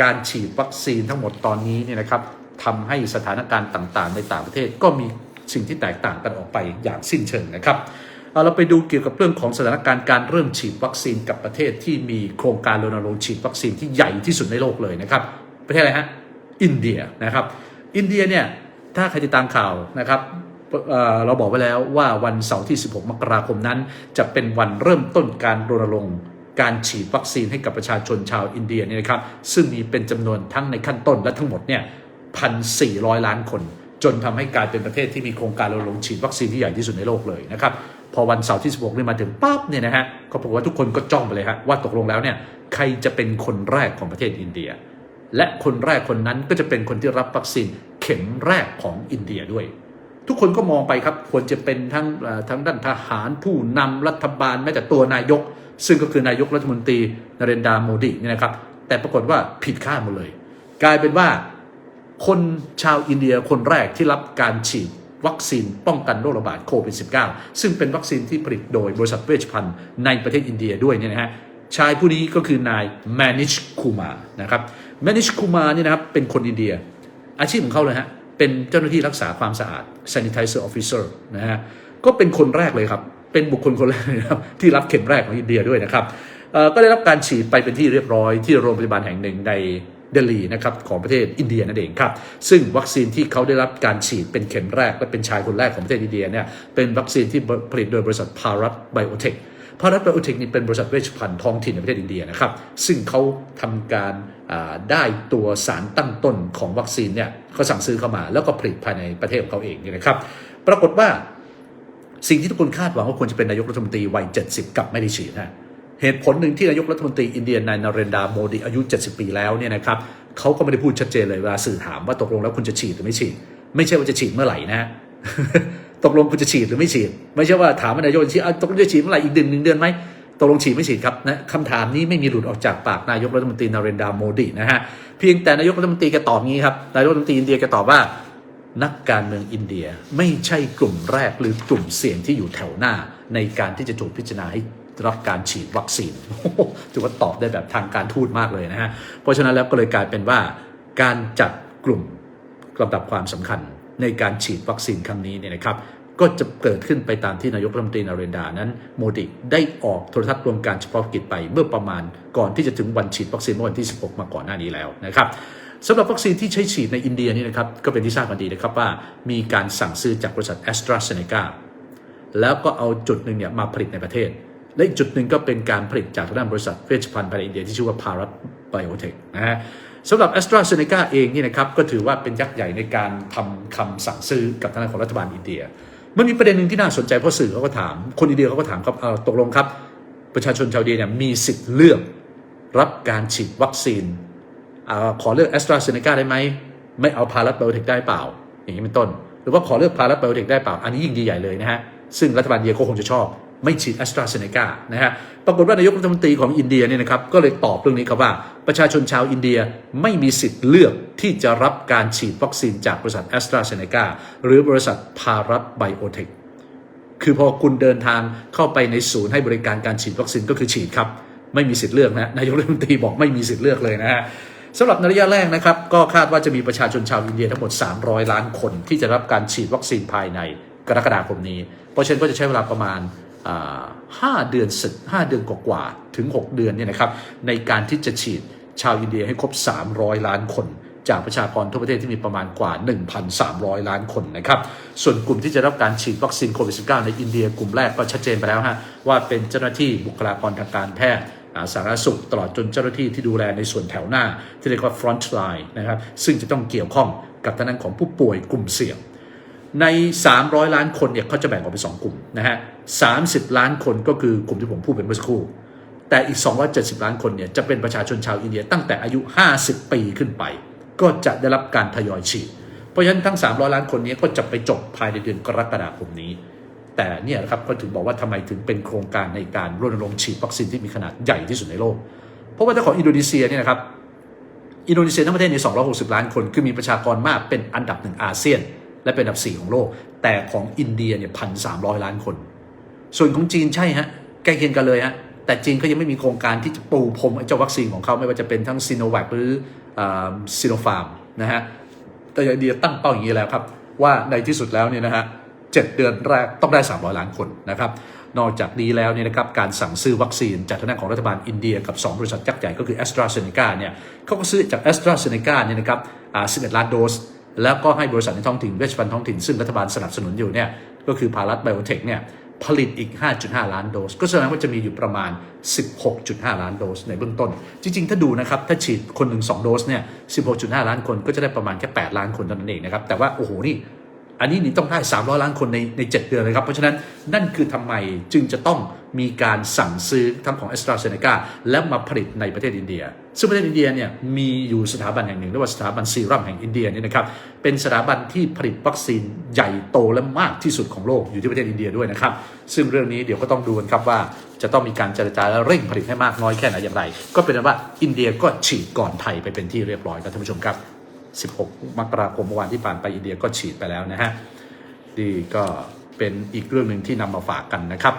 การฉีดวัคซีนทั้งหมดตอนนี้เนี่ยนะครับทำให้สถานการณ์ต่างๆ ในต่างประเทศก็มีสิ่งที่แตกต่างกันออกไปอย่างสิ้นเชิงนะครับเอาเราไปดูเกี่ยวกับเรื่องของสถานการณ์การเริ่มฉีดวัคซีนกับประเทศที่มีโครงการรณรงค์ฉีดวัคซีนที่ใหญ่ที่สุดในโลกเลยนะครับ ประเทศอะไรฮะอินเดียนะครับ อินเดียเนี่ยถ้าใครติดตามข่าวนะครับเเราบอกไว้แล้วว่าวันเสาร์ที่ 16 มกราคมนั้น จะเป็นวันเริ่มต้นการรณรงค์ การฉีดวัคซีนให้กับประชาชนชาวอินเดียเนี่ยนะครับซึ่งมีเป็นจำนวนทั้งในขั้นต้นและทั้งหมดเนี่ยพันสี่ร้อยล้านคน จนทำให้กลายเป็นประเทศที่มีโครงการรณรงค์ฉีดวัคซีนที่ใหญ่ที่สุดในโลกเลยนะครับพอวันเสาร์ที่ 16นี่มาถึงปั๊บเนี่ยนะฮะก็ปรากฏว่าทุกคนก็จ้องไปเลยฮะว่าตกลงแล้วเนี่ยใครจะเป็นคนแรกของประเทศอินเดีย และคนแรกคนนั้นก็จะเป็นคนที่รับวัคซีนเข็มแรกของอินเดียด้วยทุกคนก็มองไปครับควรจะเป็นทั้งทั้งด้านทหารผู้นำรัฐบาลแม้แต่ตัวนายก ซึ่งก็คือนายกรัฐมนตรีนเรนดาโมดีนี่นะครับ แต่ปรากฏว่าผิดคาดหมดเลย กลายเป็นว่าคนชาวอินเดียคนแรกที่รับการฉีดวัคซีนป้องกันโรคระบาดโควิด -19 ซึ่งเป็นวัคซีนที่ผลิตโดยบริษัทเวชภัณฑ์ในประเทศอินเดียด้วยเนี่ยนะฮะชายผู้นี้ก็คือนายแมนิชคูมานะครับแมนิชคูมาเนี่ยนะครับเป็นคนอินเดีย อาชีพของเขาเลยฮะเป็นเจ้าหน้าที่รักษาความสะอาด sanitizer officer นะฮะก็เป็นคนแรกเลยครับ เป็นบุคคลคนแรกนะครับที่รับเข็มแรกของอินเดียด้วยนะครับก็ได้รับการฉีดไปเป็นที่เรียบร้อยที่โรงพยาบาลแห่งหนึ่งในเดลีนะครับของประเทศอินเดียนั่นเองครับซึ่งวัคซีนที่เขาได้รับการฉีดเป็นเข็มแรก และเป็นชายคนแรกของประเทศอินเดียเนี่ยเป็นวัคซีนที่ผลิตโดยบริษัทพารัตไบโอเทคพารัตไบโอเทคนี่เป็นบริษัทเวชภัณฑ์ท้องถิ่นในประเทศอินเดียนะครับซึ่งเขาทำการได้ตัวสารตั้งต้นของวัคซีนเนี่ยเขาสั่งซื้อเข้ามา แล้วก็ผลิตภายในประเทศของเขาเองนี่นะครับ ปรากฏว่า สิ่งที่ทุกคนคาดหวังว่าควรจะเป็นนายกรัฐมนตรีวัย 70 กับไม่ได้ฉีดนะเหตุผลหนึ่งที่นายกรัฐมนตรีอินเดียนายนเรนดาโมดีอายุ 70 ปีแล้วเนี่ยนะครับเขาก็ไม่ได้พูดชัดเจนเลยเวลาสื่อถามว่าตกลงแล้วคุณจะฉีดหรือไม่ฉีด ไม่ใช่ว่าจะฉีดเมื่อไหร่นะตกลงคุณจะฉีดหรือไม่ฉีด ไม่ใช่ว่าถามว่านายกฉีดตกลงจะฉีดเมื่อไหร่อีกเดือนหนึ่งเดือนไหมตกลงฉีดไม่ฉีดครับนะคำถามนี้ไม่มีหลุดออกจากปากนายกรัฐมนตรีนเรนดาโมดีนะฮะเพียงแต่นายกรัฐมนตรีแกตอบงี้ครับนายกรัฐมนตรีอินเดียแกตอบว่า นักการเมืองอินเดียไม่ใช่กลุ่มแรกหรือกลุ่มเสี่ยงที่อยู่แถวหน้า ในการที่จะถูกพิจารณาให้รับการฉีดวัคซีนถือว่าตอบได้แบบทางการทูตมากเลยนะฮะ เพราะฉะนั้นแล้วก็เลยกลายเป็นว่า การจัดกลุ่มลำดับความสำคัญในการฉีดวัคซีนครั้งนี้เนี่ยนะครับ ก็จะเกิดขึ้นไปตามที่นายกรัฐมนตรีนาเรนดานั้น โมดิได้ออกโทรทัศน์รวมการเฉพาะกิจไปเมื่อประมาณก่อนที่จะถึงวันฉีดวัคซีนเมื่อวันที่ 16 มาก่อนหน้านี้แล้วนะครับ สำหรับวัคซีนที่ใช้ฉีดในอินเดียนี่นะครับก็เป็นที่ทราบกันดีนะครับว่ามีการสั่งซื้อจากบริษัทแอสตราเซเนกาแล้วก็เอาจุดหนึ่งเนี่ยมาผลิตในประเทศ และอีกจุดหนึ่งก็เป็นการผลิตจากทางด้านบริษัทเวชภัณฑ์ภายในอินเดียที่ชื่อว่าพารัตไบโอเทคนะฮะสำหรับ a s t r a z เซ e c a เองนี่นะครับก็ถือว่าเป็นยักษ์ใหญ่ในการทำคำสั่งซื้อกับทางด้านของรัฐบาลอินเดีย มันมีประเด็นหนึ่งที่น่าสนใจเพราะสื่อเขาก็ถามคนอินเดียเขาก็ถามครับเอาตกลงครับ ประชาชนชาวเดียเนี่ยมีสิทธิ์เลือกรับการฉีดวัคซีน อขอเลือก a s t r a z เซ e c a ได้ไหม ไม่เอาพารัตไบโอเทคได้เปล่า อย่างนี้เป็นต้น หรือว่าขอเลือกพารัตไบโอเทคได้เปล่า อันนี้ยิ่งดีใหญ่เลยนะฮะ ซึ่งรัฐบาลอินเดียก็คงจะชอบ ไม่ฉีดแอสตราเซเนกานะฮะ ปรากฏว่านายกรัฐมนตรีของอินเดียเนี่ยนะครับ ก็เลยตอบเรื่องนี้ครับว่า ประชาชนชาวอินเดียไม่มีสิทธิ์เลือกที่จะรับการฉีดวัคซีนจากบริษัทแอสตราเซเนกาหรือบริษัทพารัตไบโอเทค คือพอคุณเดินทางเข้าไปในศูนย์ให้บริการการฉีดวัคซีนก็คือฉีดครับ ไม่มีสิทธิ์เลือกนะ นายกรัฐมนตรีบอกไม่มีสิทธิ์เลือกเลยนะฮะ สำหรับในระยะแรกนะครับ ก็คาดว่าจะมีประชาชนชาวอินเดียทั้งหมด 300 ล้านคนที่จะรับการฉีดวัคซีนภายในกรกฎาคมนี้ เพราะฉะนั้นก็จะใช้เวลาประมาณอ่าห้าเดือนสึกห้าเดือนกว่าๆถึง 6 เดือนเนี่ยนะครับในการที่จะฉีดชาวอินเดียให้ครบ 300 ล้านคน จากประชากรทั่วประเทศที่มีประมาณกว่า 1,300 ล้านคนนะครับ ส่วนกลุ่มที่จะรับการฉีดวัคซีนโควิด -19 ในอินเดียกลุ่มแรกก็ชัดเจนไปแล้วฮะว่าเป็นเจ้าหน้าที่บุคลากรทางการแพทย์ สาธารณสุขตลอดจนเจ้าหน้าที่ที่ดูแลในส่วนแถวหน้า ที่เรียกว่า front line นะครับซึ่งจะต้องเกี่ยวข้องกับทางด้านของผู้ป่วยกลุ่มเสี่ยง ใน 300 ล้านคนเนี่ยเขาจะแบ่งออกเป็น2กลุ่มนะฮะ30 ล้านคนก็คือกลุ่มที่ผมพูดเป็นเมื่อสักครู่แต่อีก 270 ล้านคนเนี่ยจะเป็นประชาชนชาวอินเดียตั้งแต่อายุ 50 ปีขึ้นไป ก็จะได้รับการทยอยฉีดเพราะฉะนั้นทั้ง 300 ล้านคนนี้ก็จะไปจบภายในเดือนกรกฎาคมนี้ แต่เนี่ยนะครับก็ถึงบอกว่าทำไมถึงเป็นโครงการในการรณรงค์ฉีดวัคซีนที่มีขนาดใหญ่ที่สุดในโลก เพราะว่าถ้าของอินโดนีเซียเนี่ยนะครับอินโดนีเซียทั้งประเทศใน 260 ล้านคน คือมีประชากรมากเป็นอันดับหนึ่งอาเซียน และเป็นอันดับ 4 ของโลก แต่ของอินเดียเนี่ยพันสามล้านคน ส่วนของจีนใช่ฮะใกล้เคียงกันเลยฮะแต่จีนเขายังไม่มีโครงการที่จะปูพรมไอ้เจ้าวัคซีนของเขาไม่ว่าจะเป็นทั้งซีโนแวคหรือซีโนฟาร์มนะฮะแต่อินเดียตั้งเป้าอย่างนี้แล้วครับว่าในที่สุดแล้วเนี่ยนะฮะ เจ็ดเดือนแรกต้องได้ 300 ล้านคนนะครับนอกจากนี้แล้วเนี่ยนะครับการสั่งซื้อวัคซีนจากทางด้านของรัฐบาลอินเดียกับ 2 บริษัทยักษ์ใหญ่ก็คือ a s t r a z เซ e c a เนี่ยเขาก็ซื้อจาก a s t r a z เซ e c a เนี่ยนะครับอ่า11 ล้านโดส แล้วก็ให้บริษัทในท้องถิ่นเวชภัณฑ์ท้องถิ่นซึ่งรัฐบาลสนับสนุนอยู่เนี่ยก็คือพารัตไบโอเทคเนี่ยผลิตอีก 5.5 ล้านโดส ก็แสดงว่าจะมีอยู่ประมาณ 16.5 ล้านโดสในเบื้องต้น จริง ๆ ถ้าดูนะครับ ถ้าฉีดคนหนึ่ง2โดสเนี่ย 16.5 ล้านคนก็จะได้ประมาณแค่ 8 ล้านคนเท่านั้นเองนะครับ แต่ว่า โอ้โห นี่ อันนี้นี่ต้องได้ 300 ล้านคนในใน 7 เดือนเลยครับ เพราะฉะนั้นนั่นคือทำไมจึงจะต้องมีการสั่งซื้อทั้งของ a s t r a z เซ e c a และมาผลิตในประเทศอินเดีย ซึ่งประเทศอินเดียเนี่ยมีอยู่สถาบันแห่งหนึ่งเรียกว่าสถาบันซีรัมแห่งอินเดียนี่นะครับเป็นสถาบันที่ผลิตวัคซีนใหญ่โตและมากที่สุดของโลกอยู่ที่ประเทศอินเดียด้วยนะครับซึ่งเรื่องนี้เดี๋ยวก็ต้องดูกันครับว่าจะต้องมีการเจรจาและเร่งผลิตให้มากน้อยแค่ไหนอย่างไร ก็เป็นว่าอินเดียก็ฉีดก่อนไทยไปเป็นที่เรียบร้อยครับท่านผู้ชมครับ 16 มกราคมเมื่อวานที่ผ่านไปอินเดียก็ฉีดไปแล้วนะฮะนี่ก็เป็นอีกเรื่องหนึ่งที่นำมาฝากกันนะครับ